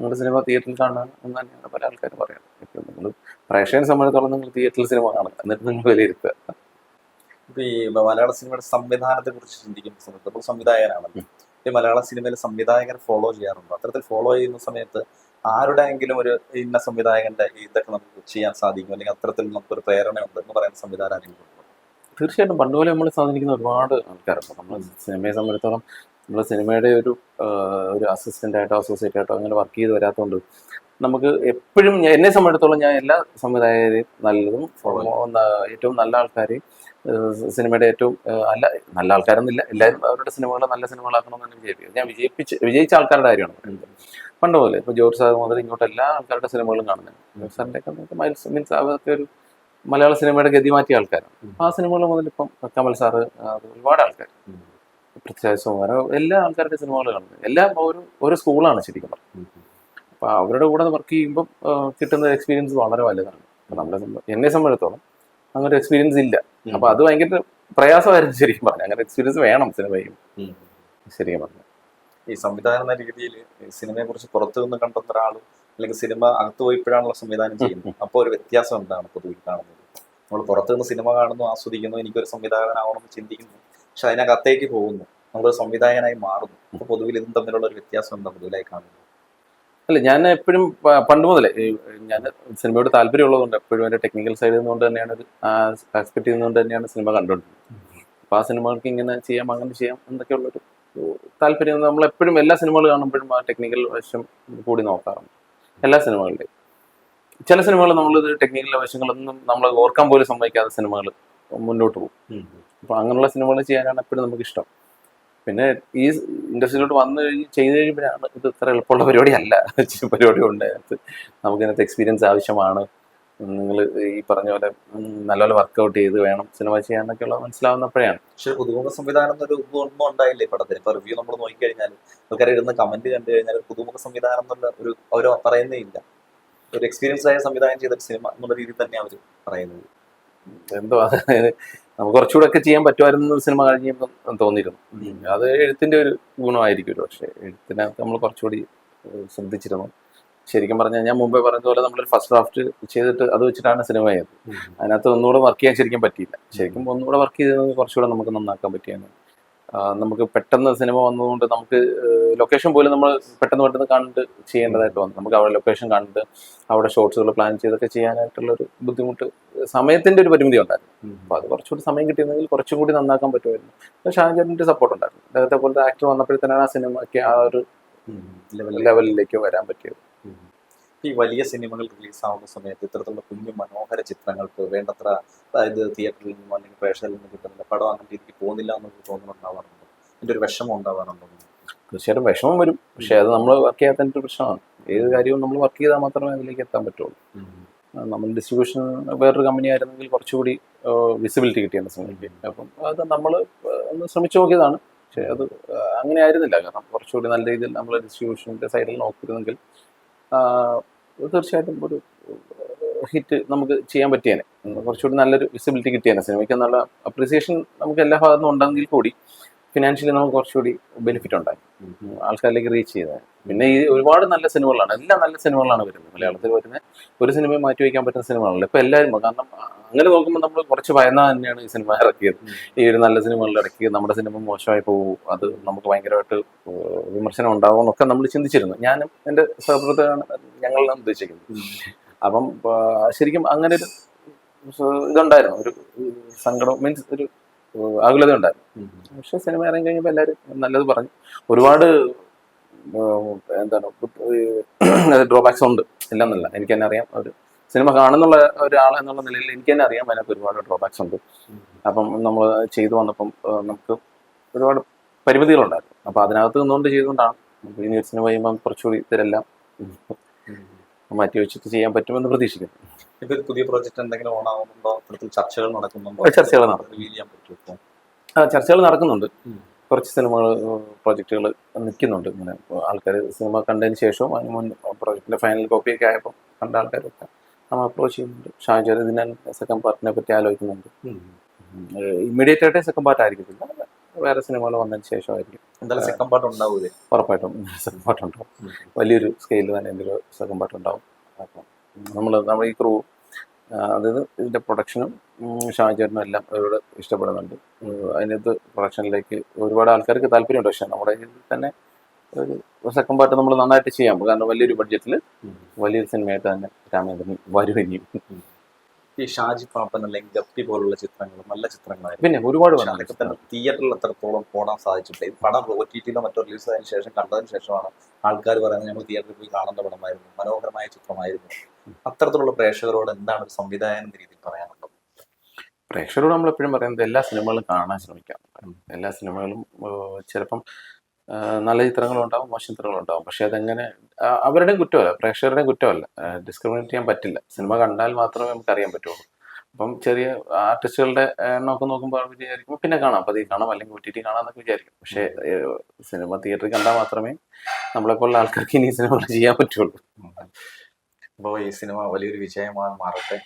S2: നിങ്ങൾ സിനിമ തിയേറ്ററിൽ കാണുക എന്ന് തന്നെയാണ് പല ആൾക്കാരും പറയാറ്. ഇപ്പം നിങ്ങൾ പ്രേക്ഷകനെ സംബന്ധിച്ചിടത്തോളം നിങ്ങൾ തിയേറ്ററിൽ സിനിമ കാണുക. എന്നിട്ട് നിങ്ങൾ വിലയിരുത്തുക.
S1: ഇപ്പൊ ഈ മലയാള സിനിമയുടെ സംവിധാനത്തെ കുറിച്ച് ചിന്തിക്കുന്ന സമയത്ത് ഇപ്പോൾ സംവിധായകനാണല്ലോ. ഈ മലയാള സിനിമയിലെ സംവിധായകരെ ഫോളോ ചെയ്യാറുണ്ടോ? അത്തരത്തിൽ ഫോളോ ചെയ്യുന്ന സമയത്ത് ആരുടെയെങ്കിലും ഒരു ഇന്ന സംവിധായകന്റെ ഇതൊക്കെ നമുക്ക് ചെയ്യാൻ സാധിക്കും അല്ലെങ്കിൽ അത്തരത്തിൽ നമുക്കൊരു പ്രേരണയുണ്ട് എന്ന് പറയുന്ന സംവിധാനം ആരെങ്കിലും ഉണ്ടോ?
S2: തീർച്ചയായിട്ടും പണ്ട് പോലെ നമ്മളെ സ്വാധീനിക്കുന്ന ഒരുപാട് ആൾക്കാരുണ്ട്. നമ്മൾ സിനിമയെ സംബന്ധിച്ചിടത്തോളം നമ്മൾ സിനിമയുടെ ഒരു ഒരു അസിസ്റ്റന്റ് ആയിട്ടോ അസോസിയേറ്റ് ആയിട്ടോ അങ്ങനെ വർക്ക് ചെയ്ത് വരാത്തതുകൊണ്ട് നമുക്ക് എപ്പോഴും എന്നെ സംബന്ധിച്ചിടത്തോളം ഞാൻ എല്ലാ സംവിധായകരെയും നല്ലതും ഏറ്റവും നല്ല ആൾക്കാരെയും സിനിമയുടെ ഏറ്റവും നല്ല അല്ല നല്ല ആൾക്കാരൊന്നുമില്ല. എല്ലാവരും അവരുടെ സിനിമകൾ നല്ല സിനിമകളാക്കണം തന്നെ വിജയിപ്പിക്കും ഞാൻ വിജയിപ്പിച്ച് വിജയിച്ച ആൾക്കാരുടെ കാര്യമാണ്. പണ്ട് പോലെ. ഇപ്പോൾ ജോർജ് സാർ മുതൽ ഇങ്ങോട്ട് എല്ലാ ആൾക്കാരുടെ സിനിമകളും കാണുന്നുണ്ട്. ജോർജ് സാറിന്റെ ഒക്കെ മൈൽസ് മീൻസ് അതൊക്കെ ഒരു മലയാള സിനിമയുടെ ഗതി മാറ്റിയ ആൾക്കാരാണ്. ആ സിനിമകൾ മുതൽ ഇപ്പം കമൽ സാറ് ഒരുപാട് ആൾക്കാർ പൃഥ്വിരാജ് എല്ലാ ആൾക്കാരുടെ സിനിമകൾ കാണുന്നത് എല്ലാം ഒരു ഒരു സ്കൂളാണ് ശരിക്കും അപ്പൊ അപ്പോൾ അവരുടെ കൂടെ വർക്ക് ചെയ്യുമ്പോൾ കിട്ടുന്ന എക്സ്പീരിയൻസ് വളരെ വലുതാണ്. നമ്മളെ എന്നെ സംബന്ധിച്ചിടത്തോളം അങ്ങനെ എക്സ്പീരിയൻസ് ഇല്ല. അപ്പൊ അത് ഭയങ്കര പ്രയാസമായിരുന്നു ശരിക്കും പറഞ്ഞു അങ്ങനെ എക്സ്പീരിയൻസ് വേണം സിനിമയും ശരിക്കും പറഞ്ഞു
S1: ഈ സംവിധാനം രീതിയിൽ സിനിമയെ കുറിച്ച് പുറത്തു നിന്ന് കണ്ടെന്ന ഒരാളും അല്ലെങ്കിൽ സിനിമ അകത്ത് പോയിപ്പോഴാണല്ലോ സംവിധാനം ചെയ്യുന്നത്. അപ്പോൾ ഒരു വ്യത്യാസം എന്താണ് പൊതുവിൽ കാണുന്നത്? നമ്മൾ പുറത്തു നിന്ന് സിനിമ കാണുന്നു ആസ്വദിക്കുന്നു എനിക്കൊരു സംവിധായകനാവണമെന്ന് ചിന്തിക്കുന്നു പക്ഷെ അതിനകത്തേക്ക് പോകുന്നു. നമ്മളൊരു സംവിധായകനായി മാറുന്നു. അപ്പോൾ പൊതുവിൽ ഇതും തമ്മിലുള്ള ഒരു വ്യത്യാസം എന്താ പൊതുവിലായി കാണുന്നത്?
S2: അല്ല ഞാൻ എപ്പോഴും പണ്ട് മുതലേ ഞാൻ സിനിമയോട് താല്പര്യമുള്ളതുകൊണ്ട് എപ്പോഴും എന്റെ ടെക്നിക്കൽ സൈഡിൽ നിന്നുകൊണ്ട് തന്നെയാണ് ഒരു ആസ്പെക്ട് ചെയ്യുന്നതുകൊണ്ട് തന്നെയാണ് സിനിമ കണ്ടുകൊണ്ടിരുന്നത്. അപ്പോൾ ആ സിനിമകൾക്ക് ഇങ്ങനെ ചെയ്യാം അങ്ങനെ ചെയ്യാം എന്നൊക്കെയുള്ളൊരു താല്പര്യം നമ്മൾ എപ്പോഴും എല്ലാ സിനിമകൾ കാണുമ്പോഴും ആ ടെക്നിക്കൽ വശം കൂടി നോക്കാറുണ്ട്. എല്ലാ സിനിമകളുടെയും. ചില സിനിമകൾ നമ്മൾ ടെക്നിക്കൽ വശങ്ങളൊന്നും നമ്മൾ ഓർക്കാൻ പോലും സമ്മതിക്കാത്ത സിനിമകൾ മുന്നോട്ട് പോകും. അപ്പൊ അങ്ങനെയുള്ള സിനിമകൾ ചെയ്യാനാണ് എപ്പോഴും നമുക്ക് ഇഷ്ടം പിന്നെ ഈ ഇൻഡസ്ട്രിയിലോട്ട് വന്നു കഴിഞ്ഞ് ചെയ്ത് കഴിയുമ്പോഴാണ് ഇത് ഇത്ര എളുപ്പമുള്ള പരിപാടി അല്ല പരിപാടി ഉണ്ട്. അതിനകത്ത് നമുക്ക് ഇതിനകത്ത് എക്സ്പീരിയൻസ് ആവശ്യമാണ്. നിങ്ങൾ ഈ പറഞ്ഞ പോലെ നല്ലപോലെ വർക്കൗട്ട് ചെയ്ത് വേണം സിനിമ ചെയ്യാന്നൊക്കെയുള്ള മനസ്സിലാവുന്നപ്പോഴാണ്.
S1: പക്ഷെ പുതുമുഖ സംവിധാനം എന്നൊരു ഒന്നും ഉണ്ടായില്ലേ ഈ പടത്തിന് ഇപ്പൊ റിവ്യൂ നമ്മൾ നോക്കിക്കഴിഞ്ഞാൽ ആൾക്കാർ ഇരുന്ന് കമന്റ് കണ്ടു കഴിഞ്ഞാൽ പുതുമുഖ സംവിധാനം എന്നുള്ള ഒരു അവർ പറയുന്നേ ഇല്ല. ഒരു എക്സ്പീരിയൻസ് ആയ സംവിധാനം ചെയ്ത സിനിമ എന്നുള്ള രീതിയിൽ തന്നെ അവർ പറയുന്നത്.
S2: എന്തോ നമുക്ക് കുറച്ചുകൂടെ ഒക്കെ ചെയ്യാൻ പറ്റുമായിരുന്നു സിനിമ കഴിഞ്ഞപ്പം തോന്നിയിരുന്നു. അത് എഴുത്തിന്റെ ഒരു ഗുണമായിരിക്കും പക്ഷേ എഴുത്തിനകത്ത് നമ്മൾ കുറച്ചുകൂടി ശ്രദ്ധിച്ചിരുന്നു. ശരിക്കും പറഞ്ഞാൽ ഞാൻ മുമ്പേ പറഞ്ഞ പോലെ നമ്മളൊരു ഫസ്റ്റ് ഡ്രാഫ്റ്റ് ചെയ്തിട്ട് അത് വെച്ചിട്ടാണ് സിനിമ ചെയ്തത് അതിനകത്ത് ഒന്നുകൂടെ വർക്ക് ചെയ്യാൻ ശരിക്കും പറ്റിയില്ല. ശരിക്കും ഒന്നുകൂടെ വർക്ക് ചെയ്തത് കുറച്ചുകൂടെ നമുക്ക് നന്നാക്കാൻ പറ്റിയാണ് നമുക്ക് പെട്ടെന്ന് സിനിമ വന്നതുകൊണ്ട് നമുക്ക് ലൊക്കേഷൻ പോലും നമ്മൾ പെട്ടെന്ന് പെട്ടെന്ന് കണ്ട് ചെയ്യേണ്ടതായിട്ട് വന്നു. നമുക്ക് അവിടെ ലൊക്കേഷൻ കണ്ട് അവിടെ ഷോർട്സുകൾ പ്ലാൻ ചെയ്തൊക്കെ ചെയ്യാനായിട്ടുള്ള ഒരു ബുദ്ധിമുട്ട് സമയത്തിന്റെ ഒരു പരിമിതി ഉണ്ടായിരുന്നു. അപ്പോൾ അത് കുറച്ചുകൂടി സമയം കിട്ടിയിരുന്നെങ്കിൽ കുറച്ചും കൂടി നന്നാക്കാൻ പറ്റുമായിരുന്നു. ഷാജാനിന്റെ സപ്പോർട്ട് ഉണ്ടായിരുന്നു. അദ്ദേഹത്തെ പോലത്തെ ആക്ടർ വന്നപ്പോഴത്തേനാണ് ആ സിനിമയ്ക്ക് ആ ഒരു ലെവലിലേക്ക് വരാൻ പറ്റിയത്.
S1: ഈ വലിയ സിനിമകൾ റിലീസാവുന്ന സമയത്ത് ഇത്തരത്തിലുള്ള കുഞ്ഞു മനോഹര ചിത്രങ്ങൾക്ക് വേണ്ടത്ര അതായത് തിയേറ്ററിൽ നിന്നും അല്ലെങ്കിൽ പ്രേക്ഷകരിൽ നിന്നും കിട്ടുന്നില്ല പടം അങ്ങനെ രീതിക്ക് പോകുന്നില്ല എന്നൊരു തോന്നലുണ്ടാവാറുണ്ട് എന്റെ ഒരു വിഷമം ഉണ്ടാവാറുണ്ടോ?
S2: തീർച്ചയായിട്ടും വിഷമം വരും. പക്ഷേ അത് നമ്മൾ വർക്ക് ചെയ്യാത്തതിന്റെ ഒരു പ്രശ്നമാണ്. ഏത് കാര്യവും നമ്മൾ വർക്ക് ചെയ്താൽ മാത്രമേ അതിലേക്ക് എത്താൻ പറ്റുള്ളൂ. നമ്മൾ ഡിസ്ട്രിബ്യൂഷൻ വേറൊരു കമ്പനി ആയിരുന്നെങ്കിൽ കുറച്ചുകൂടി വിസിബിലിറ്റി കിട്ടിയെന്ന് സമയത്ത് അപ്പം അത് നമ്മൾ ഒന്ന് ശ്രമിച്ചു നോക്കിയതാണ്. പക്ഷേ അത് അങ്ങനെ ആയിരുന്നില്ല. കാരണം കുറച്ചുകൂടി നല്ല രീതിയിൽ നമ്മൾ ഡിസ്ട്രിബ്യൂഷന്റെ സൈഡിൽ നോക്കിയിരുന്നെങ്കിൽ തീർച്ചയായിട്ടും ഒരു ഹിറ്റ് നമുക്ക് ചെയ്യാൻ പറ്റിയേനെ. കുറച്ചുകൂടി നല്ലൊരു വിസിബിലിറ്റി കിട്ടിയേനെ. സിനിമയ്ക്ക് നല്ല അപ്രീസിയേഷൻ നമുക്ക് എല്ലാ ഭാഗത്തും ഉണ്ടെങ്കിൽ കൂടി ഫിനാൻഷ്യലി നമുക്ക് കുറച്ചുകൂടി ബെനിഫിറ്റ് ഉണ്ടായി. ആൾക്കാരിലേക്ക് റീച്ച് ചെയ്തത് പിന്നെ ഈ ഒരുപാട് നല്ല സിനിമകളാണ്. എല്ലാം നല്ല സിനിമകളാണ് വരുന്നത്. മലയാളത്തിൽ വരുന്ന ഒരു സിനിമയും മാറ്റി വയ്ക്കാൻ പറ്റുന്ന സിനിമകളല്ല. ഇപ്പൊ എല്ലാവരും കാരണം അങ്ങനെ നോക്കുമ്പോൾ നമ്മൾ കുറച്ച് ഭയന്ന തന്നെയാണ് ഈ സിനിമ ഇറക്കിയത്. ഈ ഒരു നല്ല സിനിമകളുടെ ഇടയ്ക്ക് നമ്മുടെ സിനിമ മോശമായി പോകും അത് നമുക്ക് ഭയങ്കരമായിട്ട് വിമർശനം ഉണ്ടാവും എന്നൊക്കെ നമ്മൾ ചിന്തിച്ചിരുന്നു. ഞാനും എന്റെ സഹപ്രവർത്തകരാണ് ഞങ്ങളെല്ലാം ഉദ്ദേശിക്കുന്നത്. അപ്പം ശരിക്കും അങ്ങനെ ഒരു ഇതുണ്ടായിരുന്നു. ഒരു സങ്കടം. മീൻസ് ഒരു ആകുലത ഉണ്ടായിരുന്നു. പക്ഷെ സിനിമ ഇറങ്ങി കഴിഞ്ഞപ്പോൾ എല്ലാരും നല്ലത് പറഞ്ഞു. ഒരുപാട് എന്താണ് ഡ്രോബാക്സ് ഉണ്ട്. ഇല്ലെന്നല്ല എനിക്ക് തന്നെ അറിയാം. ഒരു സിനിമ കാണുന്നുള്ള ഒരാൾ എന്നുള്ള നിലയിൽ എനിക്ക് തന്നെ അറിയാം അതിനകത്ത് ഒരുപാട് ഡ്രോബാക്സ് ഉണ്ട്. അപ്പം നമ്മൾ ചെയ്തു വന്നപ്പം നമുക്ക് ഒരുപാട് പരിമിതികളുണ്ടായിരുന്നു. അപ്പം അതിനകത്ത് നിന്നുകൊണ്ട് ചെയ്തുകൊണ്ടാണ് നമുക്ക് ഇനി ഒരു സിനിമ ചെയ്യുമ്പം കുറച്ചുകൂടി ഇതിലെല്ലാം മാറ്റി വെച്ചിട്ട് ചെയ്യാൻ പറ്റുമെന്ന് പ്രതീക്ഷിക്കുന്നു.
S1: ഇപ്പൊ പുതിയ പ്രോജക്റ്റ് എന്തെങ്കിലും ഓണാവുന്നുണ്ടോ അത്തരത്തിൽ ചർച്ചകൾ നടക്കുന്നുണ്ടോ?
S2: ചർച്ചകൾ.
S1: റിവീൽ ചെയ്യാൻ പറ്റുമോ?
S2: ചർച്ചകൾ നടക്കുന്നുണ്ട്. കുറച്ച് സിനിമകൾ പ്രോജക്റ്റുകൾ നിൽക്കുന്നുണ്ട്. ഇങ്ങനെ ആൾക്കാർ സിനിമ കണ്ടതിന് ശേഷവും അതിന് മുൻ പ്രോജക്റ്റിന്റെ ഫൈനൽ കോപ്പിയൊക്കെ ആയപ്പോൾ കണ്ട ആൾക്കാരൊക്കെ നമ്മൾ അപ്രോച്ച് ചെയ്യുന്നുണ്ട്. ഷാജർ ഇതിനെ സെക്കൻഡ് പാർട്ടിനെ പറ്റി ആലോചിക്കുന്നുണ്ട്. ഇമ്മീഡിയറ്റ് ആയിട്ട് സെക്കൻഡ് പാർട്ട് ആയിരിക്കത്തില്ല. വേറെ സിനിമകൾ വന്നതിന് ശേഷമായിരിക്കും
S1: എന്തായാലും സെക്കൻഡ് പാർട്ട് ഉണ്ടാവൂലേ?
S2: ഉറപ്പായിട്ടും. സെക്കൻഡ് പാർട്ട് ഉണ്ടാവും. വലിയൊരു സ്കെയിലിൽ തന്നെ എന്തൊരു സെക്കൻഡ് പാർട്ട് ഉണ്ടാവും. അപ്പം നമ്മൾ നമ്മൾ ഈ ക്രൂ അതായത് ഇതിന്റെ പ്രൊഡക്ഷനും ഷാജറിനും എല്ലാം അവരോട് ഇഷ്ടപ്പെടുന്നുണ്ട്. അതിനകത്ത് പ്രൊഡക്ഷനിലേക്ക് ഒരുപാട് ആൾക്കാർക്ക് താല്പര്യമുണ്ട്. പക്ഷേ നമ്മുടെ ഇതിൽ തന്നെ ഒരു സെക്കൻഡ് പാർട്ട് നമ്മൾ നന്നായിട്ട് ചെയ്യാം. കാരണം വലിയൊരു ബഡ്ജറ്റിൽ വലിയൊരു സിനിമയായിട്ട് തന്നെ രാമേന്ദ്രൻ വരും ഇനിയും.
S1: ഈ ഷാജി പാപ്പൻ അല്ലെങ്കിൽ ഗപ്പി പോലുള്ള ചിത്രങ്ങൾ നല്ല ചിത്രങ്ങളായിരുന്നു.
S2: പിന്നെ ഒരുപാട്
S1: തിയേറ്ററിൽ എത്രത്തോളം പോകാൻ സാധിച്ചിട്ടില്ല. ഇത് പടം ഒ ടി ടിയിലോ മറ്റോ റിലീസ് ആയതിനു ശേഷം കണ്ടതിന് ശേഷമാണ് ആൾക്കാർ പറയുന്നത് ഞങ്ങൾ തിയേറ്ററിൽ പോയി കാണേണ്ട പടമായിരുന്നു. മനോഹരമായ ചിത്രമായിരുന്നു. അത്തരത്തിലുള്ള പ്രേക്ഷകരോട് എന്താണ് ഒരു സംവിധായകൻ എന്ന രീതിയിൽ പറയാനുള്ളത്?
S2: പ്രേക്ഷകരോട് നമ്മൾ എപ്പോഴും പറയുന്നത് എല്ലാ സിനിമകളും കാണാൻ ശ്രമിക്കാം. എല്ലാ സിനിമകളും ചിലപ്പം നല്ല ചിത്രങ്ങളും ഉണ്ടാവും മോശം ചിത്രങ്ങളും ഉണ്ടാവും. പക്ഷെ അതെങ്ങനെ അവരുടെയും കുറ്റമല്ല പ്രേക്ഷകരുടെയും കുറ്റമല്ല. ഡിസ്ക്രിമിനേറ്റ് ചെയ്യാൻ പറ്റില്ല. സിനിമ കണ്ടാൽ മാത്രമേ നമുക്ക് അറിയാൻ പറ്റുള്ളൂ. അപ്പം ചെറിയ ആർട്ടിസ്റ്റുകളുടെ എണ്ണമൊക്കെ നോക്കുമ്പോൾ വിചാരിക്കും പിന്നെ കാണാം പതി കാണാം അല്ലെങ്കിൽ ഒ ടി ടി കാണാമെന്നൊക്കെ വിചാരിക്കും. പക്ഷേ സിനിമ തിയേറ്ററിൽ കണ്ടാൽ മാത്രമേ നമ്മളെപ്പോലുള്ള ആൾക്കാർക്ക് ഇനി സിനിമകൾ ചെയ്യാൻ പറ്റുള്ളൂ.
S1: അപ്പോൾ ഈ സിനിമ വലിയൊരു വിജയമായി മാറട്ടെ.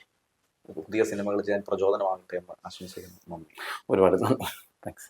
S1: പുതിയ സിനിമകൾ ചെയ്യാൻ പ്രചോദനമാകട്ടെ എന്ന് ആശംസിക്കുന്നു. നന്ദി.
S2: ഒരുപാട് താങ്ക്സ്